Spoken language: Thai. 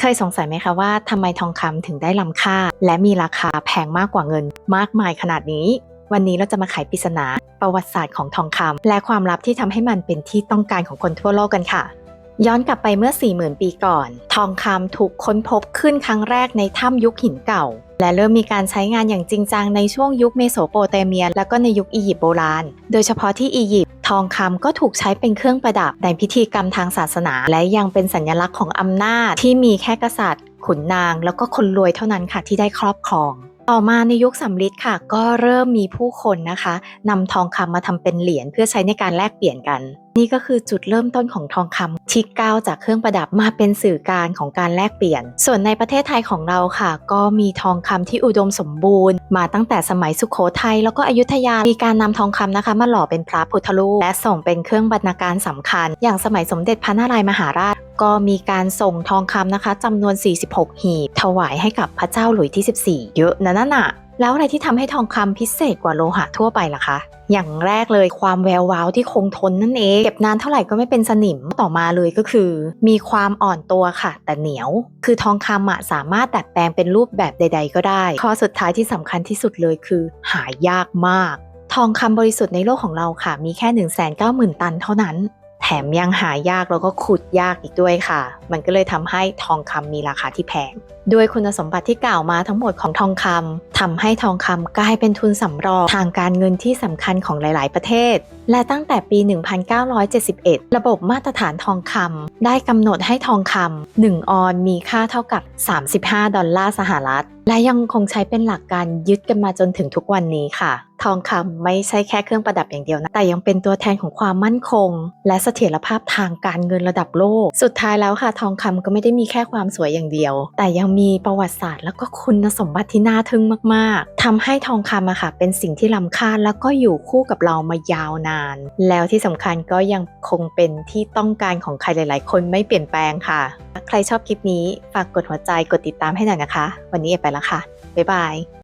เคยสงสัยไหมคะว่าทำไมทองคำถึงได้ล้ำค่า และมีราคาแพงมากกว่าเงิน มากมายขนาดนี้ วันนี้เราจะมาไขปริศนา ประวัติศาสตร์ของทองคำและความลับที่ทำให้มันเป็นที่ต้องการของคนทั่วโลกกันค่ะ ย้อนกลับไปเมื่อ 40,000 ปีก่อน ทองคำถูกค้นพบขึ้นครั้งแรกในถ้ำยุคหินเก่า และเริ่มมีการใช้งานอย่างจริงจังในช่วงยุคเมโสโปเตเมีย และก็ในยุคอียิปต์โบราณ โดยเฉพาะที่อียิปต์ทองคำก็ถูกใช้เป็นเครื่องประดับในพิธีกรรมทางศาสนา และยังเป็นสัญลักษณ์ของอำนาจที่มีแค่กษัตริย์ ขุนนาง แล้วก็คนรวยเท่านั้นค่ะที่ได้ครอบครอง ต่อมาในยุคสำริดค่ะ ก็เริ่มมีผู้คนนะคะนำทองคำมาทำเป็นเหรียญเพื่อใช้ในการแลกเปลี่ยนกัน นี่ก็คือจุดเริ่มต้นของทองคำที่ก้าวจากเครื่องประดับมาเป็นสื่อการของการแลกเปลี่ยน ส่วนในประเทศไทยของเราค่ะ ก็มีทองคำที่อุดมสมบูรณ์ มาตั้งแต่สมัยสุขโขทัยแล้วก็อยุธยา มีการนำทองคำนะคะ มาหล่อเป็นพระพุทธรูปและส่งเป็นเครื่องบรรณาการสำคัญ อย่างสมัยสมเด็จพระนารายมหาราช ก็มีการส่งทองคำนะคะจำนวน 46 หีบ ถวายให้กับพระเจ้าหลุยที่ 14 เยอะนะนั่นน่ะแล้วอะไรที่ทำให้ทองคำพิเศษกว่าโลหะทั่วไปล่ะคะอย่างแรกเลยความแวววาวที่คงทนนั่นเองเก็บนานเท่าไหร่ก็ไม่เป็นสนิมต่อมาเลยก็คือ มีความอ่อนตัวค่ะ แต่เหนียว คือทองคำอะสามารถดัดแปลงเป็นรูปแบบใด ๆ ก็ได้ ข้อสุดท้ายที่สำคัญที่สุดเลยคือ หายากมาก ทองคำบริสุทธิ์ในโลกของเราค่ะ มีแค่ 1 9 0 0 0 0 ตันเท่านั้น แถมยังหายากแล้วก็ขุดยากอีกด้วยค่ะ มันก็เลยทำให้ทองคำมีราคาที่แพงด้วยคุณสมบัติที่กล่าวมาทั้งหมดของทองคำทำให้ทองคำกลายเป็นทุนสำรองทางการเงินที่สำคัญของหลาย ๆ ประเทศ และตั้งแต่ปี 1971 ระบบมาตรฐานทองคำได้กำหนดให้ทองคำ1ออนมีค่าเท่ากับ 35 ดอลลาร์สหรัฐ และยังคงใช้เป็นหลักการยึดกันมาจนถึงทุกวันนี้ค่ะ ทองคำไม่ใช่แค่เครื่องประดับอย่างเดียวนะ แต่ยังเป็นตัวแทนของความมั่นคง และเสถียรภาพทางการเงินระดับโลก สุดท้ายแล้วค่ะ ทองคำก็ไม่ได้มีแค่ความสวยอย่างเดียว แต่ยังมีประวัติศาสตร์แล้วก็คุณสมบัติที่น่าทึ่งมาก ๆ ทำให้ทองคำอะค่ะ เป็นสิ่งที่ล้ำค่าแล้วก็อยู่คู่กับเรามายาวนาน แล้วที่สำคัญก็ยังคงเป็นที่ต้องการของใครหลาย ๆ คนไม่เปลี่ยนแปลงค่ะ ใครชอบคลิปนี้ฝากกดหัวใจกดติดตามให้หน่อยนะคะ วันนี้เอไปแล้วค่ะบ๊ายบาย